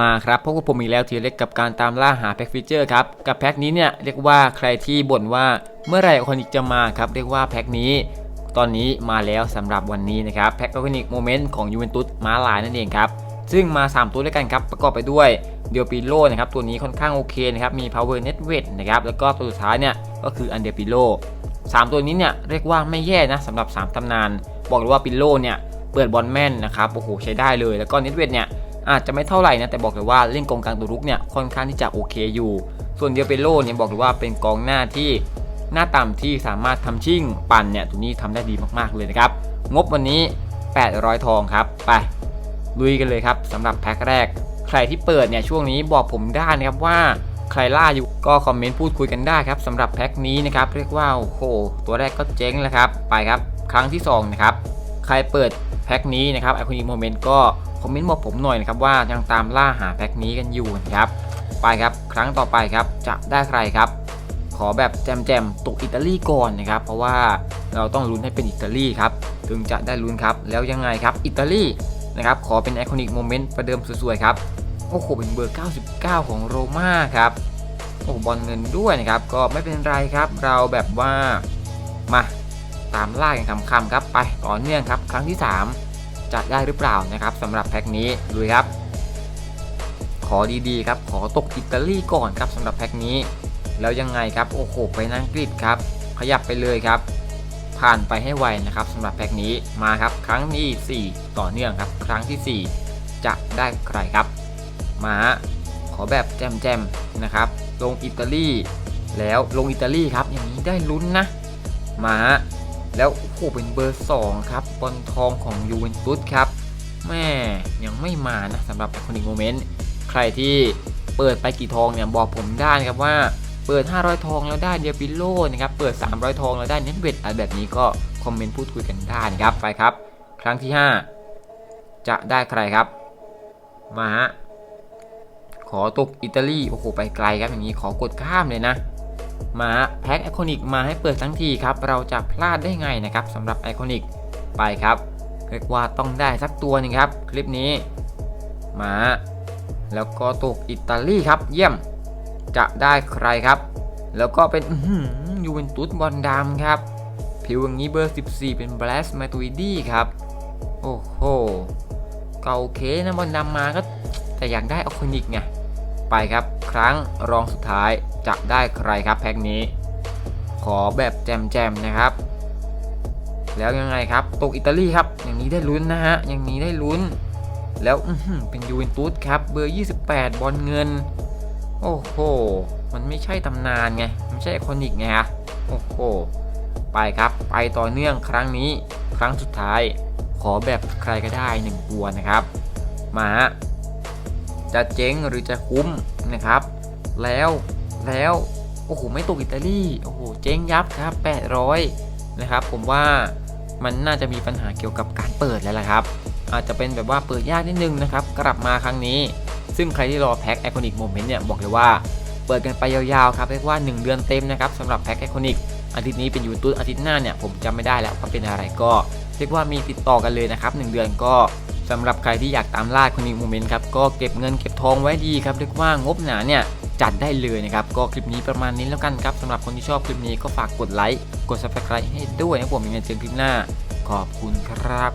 มาครับพบกับผมอีกแล้วทีเล็กกับการตามล่าหาแพ็กฟีเจอร์ครับกับแพ็กนี้เนี่ยเรียกว่าใครที่บ่นว่าเมื่อไหร่คอนิกจะมาครับเรียกว่าแพ็กนี้ ตอนนี้มาแล้วสำหรับวันนี้นะครับแพ็กคอนิกโมเมนต์ของยูเวนตุสมาลายนั่นเองครับซึ่งมา 3 ตัวด้วยกันครับประกอบไปด้วยเดียวปิโลนะครับตัวนี้ค่อนข้างโอเคนะครับมี power net weight นะครับแล้วก็ตัวสุดท้ายเนี่ยก็คืออันเดียปิโลสามตัวนี้เนี่ยเรียกว่าไม่แย่นะสำหรับ 3ตำนาน บอกเลยว่าปิโลเนี่ยเปิดบอลแม่นนะครับโอ้โหใช้ได้เลยแล้วก็เน็ตเวทเนี่ย อาจจะไม่เท่าไหร่นะแต่บอกเลยว่าเล่นกองกลางตัวรุกเนี่ยค่อนข้างที่จะโอเคอยู่ ส่วนเดียเปโลเนี่ยบอกเลยว่าเป็นกองหน้าที่หน้าต่ำที่สามารถทำชิ่งปั่นเนี่ยตัวนี้ทำได้ดีมากๆเลยนะครับงบวันนี้ 800 ทองครับ ไปลุยกันเลยครับสำหรับแพ็คแรก ใครที่เปิดเนี่ยช่วงนี้บอกผมได้นะครับว่าใครล่าอยู่ก็คอมเมนต์พูดคุยกันได้ครับสำหรับแพ็คนี้นะครับเรียกว่าโอ้โหตัวแรกก็เจ๊งแล้วครับ ไปครับ ครั้งที่สองนะครับใครเปิด แพ็คนี้นะครับไอคอนิกโมเมนต์ก็คอมเมนต์บอกผมหน่อยนะครับว่ายังตามล่าหาแพ็คนี้กันอยู่นะครับไปครับครั้งต่อไปครับจะได้ใครครับ ขอแบบแจมๆตกอิตาลีก่อนนะครับ เพราะว่าเราต้องลุ้นให้เป็นอิตาลีครับถึงจะได้ลุ้นครับแล้วยังไงครับอิตาลีนะครับขอเป็นไอคอนิกโมเมนต์ประเดิมสวยๆครับโอ้โหเป็นเบอร์ 99 ของโรม่าครับโอ้บอลเงินด้วยนะครับก็ไม่เป็นไรครับ เราแบบว่ามา ตามล่ากันคำๆครับไปต่อเนื่องครับ ครั้งที่ 3 จะได้หรือเปล่านะครับสำหรับแพ็คนี้ดูครับ ขอดีๆครับ ขอตกอิตาลีก่อนครับสำหรับแพ็คนี้ แล้วยังไงครับโอ้โหไปอังกฤษครับ ขยับไปเลยครับ ผ่านไปให้ไวนะครับสำหรับแพ็คนี้มาครับ ครั้งที่ 4 ต่อเนื่องครับ ครั้งที่ 4 จะได้ใครครับ มาขอแบบแจมๆนะครับลงอิตาลีแล้วลงอิตาลีครับอย่างนี้ได้ลุ้นนะมา แล้วโอ้โหเป็นเบอร์2ครับบอลทองของยูเวนตุสครับแม่ยังไม่มานะสำหรับ i อ o นิโมเมนต์ใครที่เปิดไปกี่ทองเนี่ยบอกผมได้นะครับว่าเปิด 500 ทองแล้วได้เดียปิโลนะครับเปิด 300 ทองแล้วได้เน็ตเวทอะไรแบบนี้ก็คอมเมนต์พูดคุยกันได้นะครับไปครับ ครั้งที่ 5 จะได้ใครครับ มาฮะขอตกอิตาลีโอ้โหไปไกลครับอย่างนี้ขอกดข้ามเลยนะ มาแพ็คไอคอนิกมาให้เปิดทั้งทีครับเราจะพลาดได้ไงนะครับสำหรับไอคอนิกไปครับเรียกว่าต้องได้สักตัวหนึงครับ คลิปนี้มาแล้วก็ตกอิตาลีครับ เยี่ยมจะได้ใครครับ แล้วก็เป็นยูเวนตุสบอลดำครับ ผิวอย่างนี้เบอร์ 14 เป็นบลัสมาตูอิดี้ครับ โอ้โหเก่าเคนะบอลดำมาก็แต่อยากได้ไอคอนิกไง ไปครับ ครั้งรองสุดท้ายจะได้ใครครับแพ็กนี้ ขอแบบแจมๆนะครับ แล้วยังไงครับตกอิตาลีครับ อย่างนี้ได้ลุ้นนะฮะอย่างนี้ได้ลุ้น แล้วเป็นยูเวนตุสครับเบอร์ 28 บอลเงิน โอ้โห มันไม่ใช่ตำนานไงไม่ใช่ไอคอนิกไงฮะโอ้โหไปครับ ไปต่อเนื่องครั้งนี้ ครั้งสุดท้าย ขอแบบใครก็ได้หนึ่งตัวนะครับ มาฮะ จะเจ๊งหรือจะคุ้มนะครับ แล้วแล้วโอ้โหไม่ตกอิตาลีโอ้โหเจ๊งยับครับ 800 นะครับ ผมว่ามันน่าจะมีปัญหาเกี่ยวกับการเปิดแล้วล่ะครับ อาจจะเป็นแบบว่าเปิดยากนิดนึงนะครับ กลับมาครั้งนี้ ซึ่งใครที่รอแพ็คไอคอนิกโมเมนต์เนี่ยบอกเลยว่าเปิดกันไปยาวๆครับเรียกว่า 1 เดือนเต็มนะครับสำหรับแพ็คไอคอนิกอาทิตย์นี้เป็นยูทูบอาทิตย์หน้าเนี่ยผมจำไม่ได้แล้วว่าเป็นอะไรก็ เรียกว่ามีติดต่อกันเลยนะครับ 1 เดือนก็ สำหรับใครที่อยากตามล่าคนิกโมเมนต์ครับก็เก็บเงินเก็บทองไว้ดีครับเรียกว่างบหนาเนี่ยจัดได้เลยนะครับก็คลิปนี้ประมาณนี้แล้วกันครับสำหรับคนที่ชอบคลิปนี้ก็ฝากกดไลค์กด subscribe ให้ด้วยนะผมยังไงเจอคลิปหน้าขอบคุณครับ